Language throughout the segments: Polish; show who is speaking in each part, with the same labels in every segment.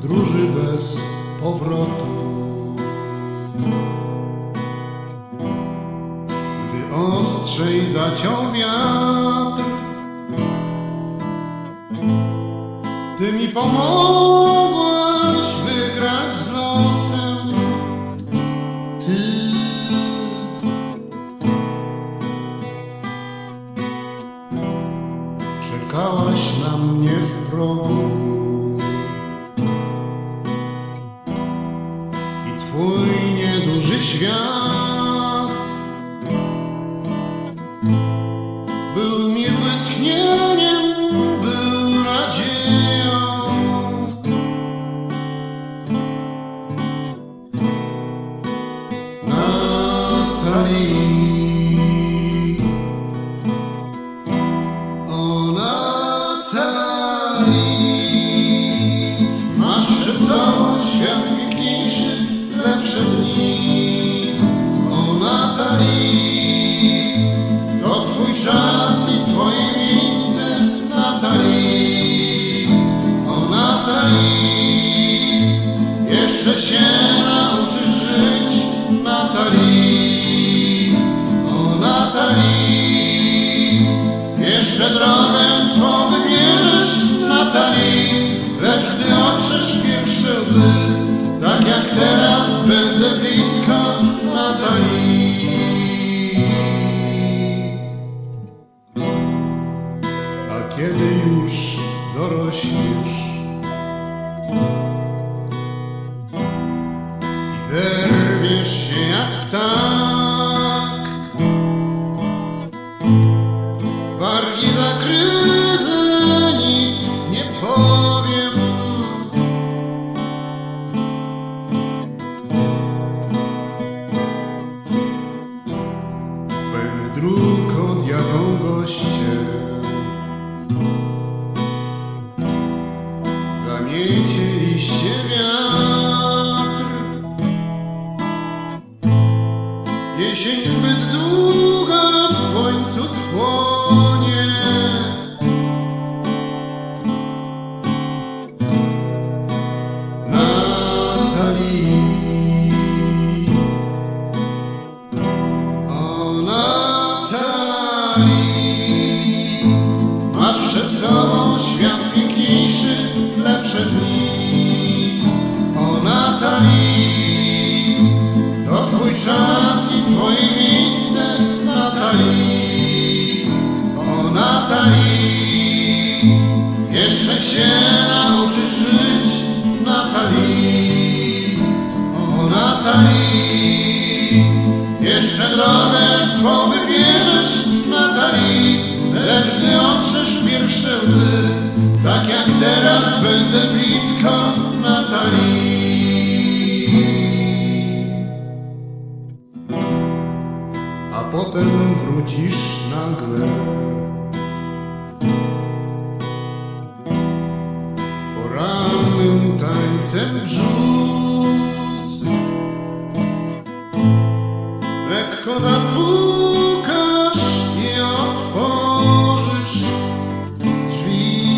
Speaker 1: podróży bez powrotu. Gdy ostrzej zaciął wiatr, Ty mi pomogłaś twój nieduży świat jeszcze się nauczysz żyć, Natalii. O Natalii, jeszcze drogę swą wybierzesz, Natalii, lecz gdy otrzesz pierwsze łzy, tak jak teraz będę blisko Natalii. A kiedy już dorośniesz jak sobą świat piękniejszy, lepsze dni. O Natalii. To twój czas i twoje miejsce, Natalii. O Natalii, jeszcze się nauczysz żyć, Natalii. O Natalii, jeszcze drogę wybierzesz, a potem wrócisz nagle. Porannym tańcem brzus lekko zapukasz i otworzysz drzwi.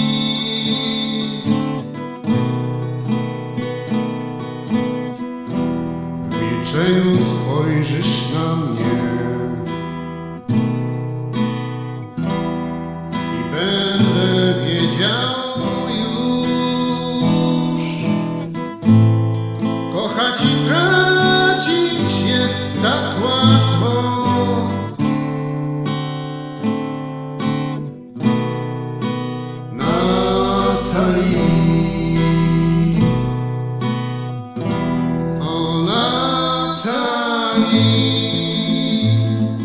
Speaker 1: W milczeniu spojrzysz na mnie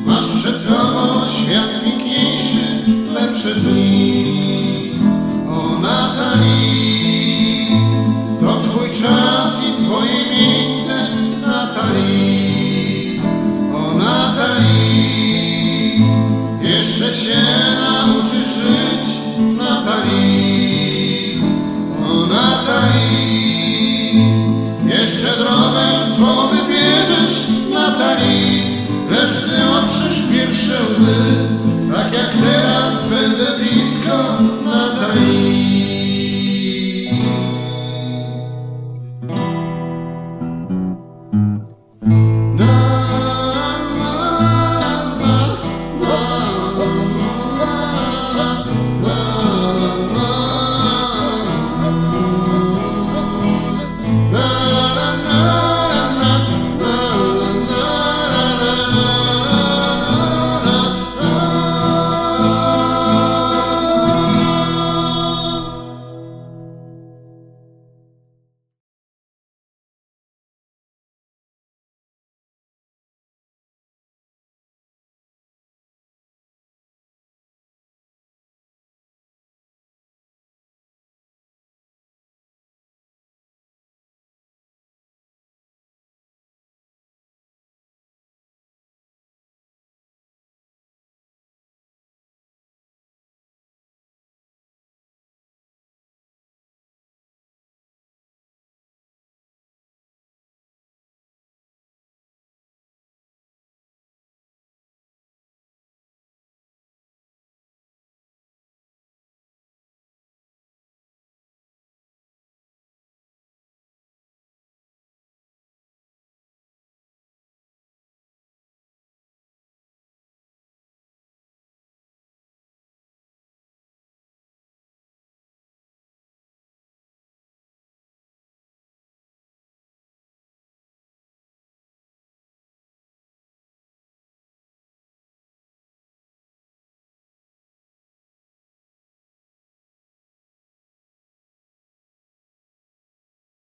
Speaker 1: masz przed sobą świat piękniejszy, lepsze dni.